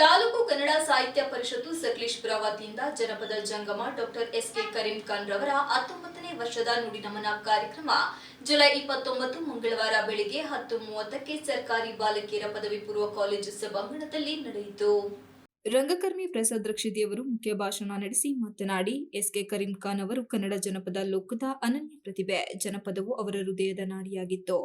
ತಾಲೂಕು ಕನ್ನಡ ಸಾಹಿತ್ಯ ಪರಿಷತ್ತು ಸಕಲೇಶ್ಪುರ ವತಿಯಿಂದ ಜನಪದ ಜಂಗಮ doctor S K Karim Khan ರವರ ಹತ್ತೊಂಬತ್ತನೇ ವರ್ಷದ ನುಡಿನಮನ ಕಾರ್ಯಕ್ರಮ. ಜುಲೈ ಇಪ್ಪತ್ತೊಂಬತ್ತು ಮಂಗಳವಾರ ಬೆಳಿಗ್ಗೆ ಹತ್ತು ಮೂವತ್ತಕ್ಕೆ ಸರ್ಕಾರಿ ಬಾಲಕಿಯರ ಪದವಿ ಪೂರ್ವ ಕಾಲೇಜು ಸಭಾಂಗಣದಲ್ಲಿ ನಡೆಯಿತು. ರಂಗಕರ್ಮಿ ಪ್ರಸಾದ್ ರಕ್ಷಿದಿಯವರು ಮುಖ್ಯ ಭಾಷಣ ನಡೆಸಿ ಮಾತನಾಡಿ ಎಸ್ ಕೆ ಕರೀಂ ಖಾನ್ ಅವರು ಕನ್ನಡ ಜನಪದ ಲೋಕದ ಅನನ್ಯ ಪ್ರತಿಭೆ. ಜನಪದವು ಅವರ ಹೃದಯದ ನಾಡಿಯಾಗಿತ್ತು.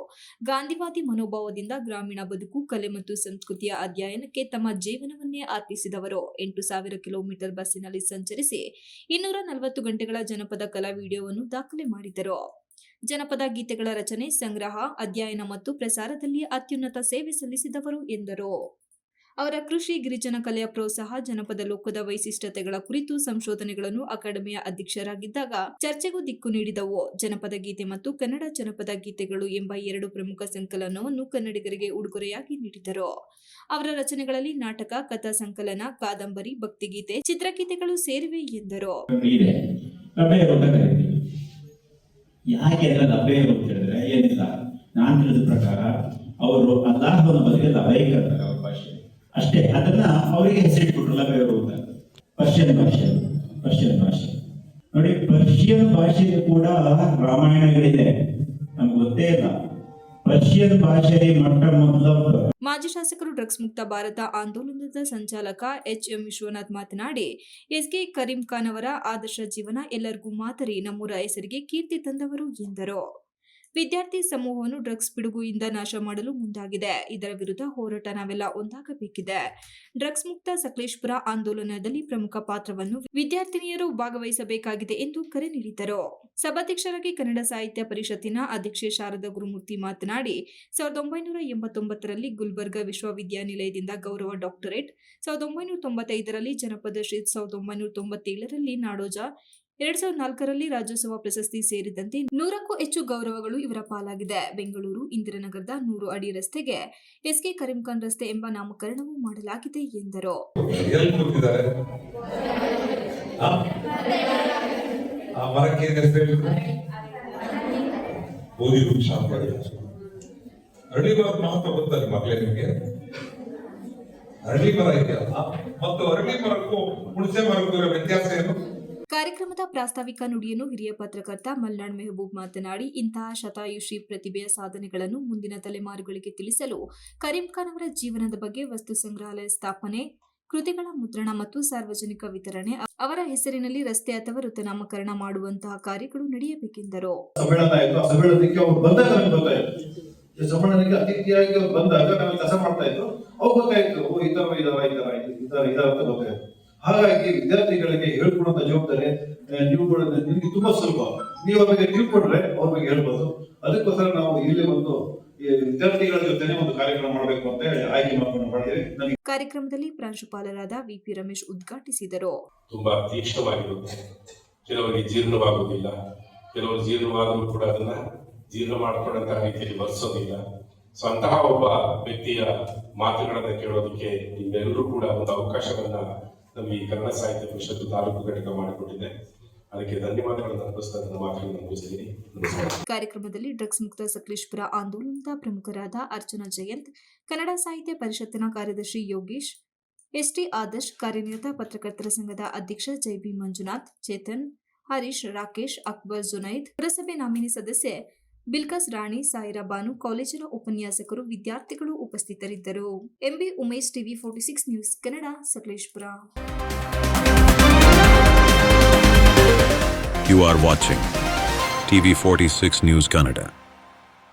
ಗಾಂಧಿವಾದಿ ಮನೋಭಾವದಿಂದ ಗ್ರಾಮೀಣ ಬದುಕು, ಕಲೆ ಮತ್ತು ಸಂಸ್ಕೃತಿಯ ಅಧ್ಯಯನಕ್ಕೆ ತಮ್ಮ ಜೀವನವನ್ನೇ ಅರ್ಪಿಸಿದವರು. ಎಂಟು ಸಾವಿರ ಕಿಲೋಮೀಟರ್ ಬಸ್ಸಿನಲ್ಲಿ ಸಂಚರಿಸಿ ಇನ್ನೂರ ನಲವತ್ತು ಗಂಟೆಗಳ ಜನಪದ ಕಲಾ ವಿಡಿಯೋವನ್ನು ದಾಖಲೆ ಮಾಡಿದರು. ಜನಪದ ಗೀತೆಗಳ ರಚನೆ, ಸಂಗ್ರಹ, ಅಧ್ಯಯನ ಮತ್ತು ಪ್ರಸಾರದಲ್ಲಿ ಅತ್ಯುನ್ನತ ಸೇವೆ ಸಲ್ಲಿಸಿದವರು ಎಂದರು. ಅವರ ಕೃಷಿ ಗಿರಿಜನ ಕಲೆಯ ಪ್ರೋತ್ಸಾಹ ಜನಪದ ಲೋಕದ ವೈಶಿಷ್ಟ್ಯತೆಗಳ ಕುರಿತು ಸಂಶೋಧನೆಗಳನ್ನು ಅಕಾಡೆಮಿಯ ಅಧ್ಯಕ್ಷರಾಗಿದ್ದಾಗ ಚರ್ಚೆಗೂ ದಿಕ್ಕು ನೀಡಿದವು. ಜನಪದ ಗೀತೆ ಮತ್ತು ಕನ್ನಡ ಜನಪದ ಗೀತೆಗಳು ಎಂಬ ಎರಡು ಪ್ರಮುಖ ಸಂಕಲನವನ್ನು ಕನ್ನಡಿಗರಿಗೆ ಉಡುಗೊರೆಯಾಗಿ ನೀಡಿದರು. ಅವರ ರಚನೆಗಳಲ್ಲಿ ನಾಟಕ, ಕಥಾ ಸಂಕಲನ, ಕಾದಂಬರಿ, ಭಕ್ತಿಗೀತೆ, ಚಿತ್ರಗೀತೆಗಳು ಸೇರಿವೆ ಎಂದರು. ಯಾಕೆ ಅವರು ಅಲ್ಲಾಹನ ಬದಲಿಗೆ ಅಷ್ಟೇ. ಅದನ್ನ ಅವರಿಗೆ ಹೆಸರಿಟ್ಬಿಟ್ರು ಲಭ್ಯರು ಅಂತ ಪರ್ಷಿಯನ್ ಭಾಷೆ ಪರ್ಷಿಯನ್ ಭಾಷೆ. ನೋಡಿ, ಪರ್ಷಿಯನ್ ಭಾಷೆಗೆ ಕೂಡ ರಾಮಾಯಣಗಳಿದೆ. ನಮ್ಗೆ ಗೊತ್ತೇ ಇಲ್ಲ. ಪರ್ಷಿಯನ್ ಭಾಷೆ ಮಟ್ಟ ಮೊದಲ ಮಾಜಿ ಶಾಸಕರು ಡ್ರಗ್ಸ್ ಮುಕ್ತ ಭಾರತ ಆಂದೋಲನದ ಸಂಚಾಲಕ ಎಚ್ ಎಂ ವಿಶ್ವನಾಥ್ ಮಾತನಾಡಿ, ಎಸ್ಕೆ ಕರೀಂ ಖಾನ್ ಅವರ ಆದರ್ಶ ಜೀವನ ಎಲ್ಲರಿಗೂ ಮಾದರಿ, ನಮ್ಮೂರ ಹೆಸರಿಗೆ ಕೀರ್ತಿ ತಂದವರು ಎಂದರು. ವಿದ್ಯಾರ್ಥಿ ಸಮೂಹವನ್ನು ಡ್ರಗ್ಸ್ ಪಿಡುಗುಯಿಂದ ನಾಶ ಮಾಡಲು ಮುಂದಾಗಿದೆ. ಇದರ ವಿರುದ್ಧ ಹೋರಾಟ ನಾವೆಲ್ಲ ಒಂದಾಗಬೇಕಿದೆ. ಡ್ರಗ್ಸ್ ಮುಕ್ತ ಸಕಲೇಶ್ಪುರ ಆಂದೋಲನದಲ್ಲಿ ಪ್ರಮುಖ ಪಾತ್ರವನ್ನು ವಿದ್ಯಾರ್ಥಿನಿಯರು ಭಾಗವಹಿಸಬೇಕಾಗಿದೆ ಎಂದು ಕರೆ ನೀಡಿದರು ಸಭಾಧ್ಯಕ್ಷರಾಗಿ ಕನ್ನಡ ಸಾಹಿತ್ಯ ಪರಿಷತ್ತಿನ ಅಧ್ಯಕ್ಷೆ ಶಾರದಾ ಗುರುಮೂರ್ತಿ ಮಾತನಾಡಿ ಸಾವಿರದ ಒಂಬೈನೂರ ಎಂಬತ್ತೊಂಬತ್ತರಲ್ಲಿ ಗುಲ್ಬರ್ಗಾ ವಿಶ್ವವಿದ್ಯಾನಿಲಯದಿಂದ ಗೌರವ ಡಾಕ್ಟರೇಟ್ ಸಾವಿರದ ಒಂಬೈನೂರ ತೊಂಬತ್ತೈದರಲ್ಲಿ ಜನಪದ ಶ್ರೀ ಸಾವಿರದ ಒಂಬೈನೂರ ತೊಂಬತ್ತೇಳರಲ್ಲಿ ನಾಡೋಜ ಎರಡ್ ಸಾವಿರದ ನಾಲ್ಕರಲ್ಲಿ ರಾಜ್ಯೋತ್ಸವ ಪ್ರಶಸ್ತಿ ಸೇರಿದಂತೆ ನೂರಕ್ಕೂ ಹೆಚ್ಚು ಗೌರವಗಳು ಇವರ ಪಾಲಾಗಿದೆ. ಬೆಂಗಳೂರು, ಇಂದಿರಾನಗರದ ನೂರು ಅಡಿ ರಸ್ತೆಗೆ ಎಸ್ಕೆ ಕರೀಂ ಖಾನ್ ರಸ್ತೆ ಎಂಬ ನಾಮಕರಣವೂ ಮಾಡಲಾಗಿದೆ ಎಂದರು. ಮತ್ತು ಅರಳಿ ಮರಕ್ಕೂ ಹುಣಸೆ ಮರಕ್ಕೂ ವ್ಯತ್ಯಾಸ ಏನು? ಕಾರ್ಯಕ್ರಮದ ಪ್ರಾಸ್ತಾವಿಕ ನುಡಿಯನ್ನು ಹಿರಿಯ ಪತ್ರಕರ್ತ ಮಲ್ನಾಡ್ ಮೆಹಬೂಬ್ ಮಾತನಾಡಿ, ಇಂತಹ ಶತಾಯುಷಿ ಪ್ರತಿಭೆಯ ಸಾಧನೆಗಳನ್ನು ಮುಂದಿನ ತಲೆಮಾರುಗಳಿಗೆ ತಿಳಿಸಲು ಕರೀಂ ಖಾನ್ ಅವರ ಜೀವನದ ಬಗ್ಗೆ ವಸ್ತು ಸಂಗ್ರಹಾಲಯ ಸ್ಥಾಪನೆ, ಕೃತಿಗಳ ಮುದ್ರಣ ಮತ್ತು ಸಾರ್ವಜನಿಕ ವಿತರಣೆ, ಅವರ ಹೆಸರಿನಲ್ಲಿ ರಸ್ತೆ ಅಥವಾ ಋತನಾಮಕರಣ ಮಾಡುವಂತಹ ಕಾರ್ಯಗಳು ನಡೆಯಬೇಕೆಂದರು. ಅತಿಥಿಯಾಗಿ ಬಂದಾಗ ನಮಗೆ ಕೆಲಸ ಮಾಡ್ತಾ ಇದ್ರು. ಅವ್ರು ಗೊತ್ತಾಯ್ತು ಈ ತರ ಇದಾವ ಈ ತರ ಅಂತ ಗೊತ್ತಾಯ್ತು. ಹಾಗಾಗಿ ವಿದ್ಯಾರ್ಥಿಗಳಿಗೆ ಹೇಳ್ಕೊಡುವಂತ ಜವಾಬ್ದಾರಿ ಆ, ನೀವು ಕೂಡ ನಿಮ್ಗೆ ತುಂಬಾ ಸುಲಭ. ನೀವು ಅವ್ರ ಬಗ್ಗೆ ತಿಳ್ಕೊಂಡ್ರೆ ಅವ್ರ ಬಗ್ಗೆ ಹೇಳ್ಬೋದು. ಅದಕ್ಕೋಸ್ಕರ ನಾವು ಇಲ್ಲಿ ಒಂದು ವಿದ್ಯಾರ್ಥಿಗಳ ಜೊತೆನೆ ಒಂದು ಕಾರ್ಯಕ್ರಮ ಮಾಡಬೇಕು ಅಂತ ಹೇಳಿ ಆಯ್ಕೆ ಮಾಡ್ಕೊಂಡು ನನಗೆ ಕಾರ್ಯಕ್ರಮದಲ್ಲಿ ಪ್ರಾಂಶುಪಾಲರಾದ ವಿಪಿ ರಮೇಶ್ ಉದ್ಘಾಟಿಸಿದರು. ತುಂಬಾ ತೀಕ್ಷ್ಣವಾಗಿರುತ್ತೆ ಕೆಲವರಿಗೆ ಜೀರ್ಣವಾಗುವುದಿಲ್ಲ. ಕೆಲವರು ಜೀರ್ಣವಾದರೂ ಕೂಡ ಅದನ್ನ ಜೀರ್ಣ ಮಾಡ್ಕೊಂಡಂತಹ ರೀತಿಯಲ್ಲಿ ಬರ್ಸೋದಿಲ್ಲ ಸೊ ಅಂತಹ ಒಬ್ಬ ವ್ಯಕ್ತಿಯ ಮಾತುಗಳನ್ನ ಕೇಳೋದಕ್ಕೆ ನಿಮ್ಮೆಲ್ಲರೂ ಕೂಡ ಒಂದು ಅವಕಾಶವನ್ನ ನಮಗೆ ಈ ಕನ್ನಡ ಸಾಹಿತ್ಯ ಪರಿಷತ್ತು ತಾಲೂಕು ಘಟಕ ಮಾಡಿಕೊಟ್ಟಿದೆ. ಅದಕ್ಕೆ ಧನ್ಯವಾದಗಳನ್ನು ಅರ್ಪಿಸ್ತಾ ನನ್ನ ಮಾತುಗಳನ್ನು ಮುಗಿಸ್ತೀನಿ. ಕಾರ್ಯಕ್ರಮದಲ್ಲಿ ಡ್ರಗ್ಸ್ ಮುಕ್ತ ಸಕಲೇಶ್ಪುರ ಆಂದೋಲನದ ಪ್ರಮುಖರಾದ ಅರ್ಚನಾ ಜಯಂತ್, ಕನ್ನಡ ಸಾಹಿತ್ಯ ಪರಿಷತ್ತಿನ ಕಾರ್ಯದರ್ಶಿ ಯೋಗೇಶ್, ಎಸ್ಟಿ ಆದರ್ಶ್, ಕಾರ್ಯನಿರತ ಪತ್ರಕರ್ತರ ಸಂಘದ ಅಧ್ಯಕ್ಷ ಜೈಬಿ ಮಂಜುನಾಥ್, ಚೇತನ್, ಹರೀಶ್, ರಾಕೇಶ್, ಅಕ್ಬರ್ ಜುನೈದ್, ಪುರಸಭೆ ನಾಮಿನಿ ಸದಸ್ಯೆ ಬಿಲ್ಕಸ್ ರಾಣಿ ಸಾಯಿರಾ ಬಾನು ಕಾಲೇಜಿನ ಉಪನ್ಯಾಸಕರು ವಿದ್ಯಾರ್ಥಿಗಳು ಉಪಸ್ಥಿತರಿದ್ದರು MB Umesh TV forty six news, Kannada, Sakleshpur You are watching TV46 News Kannada.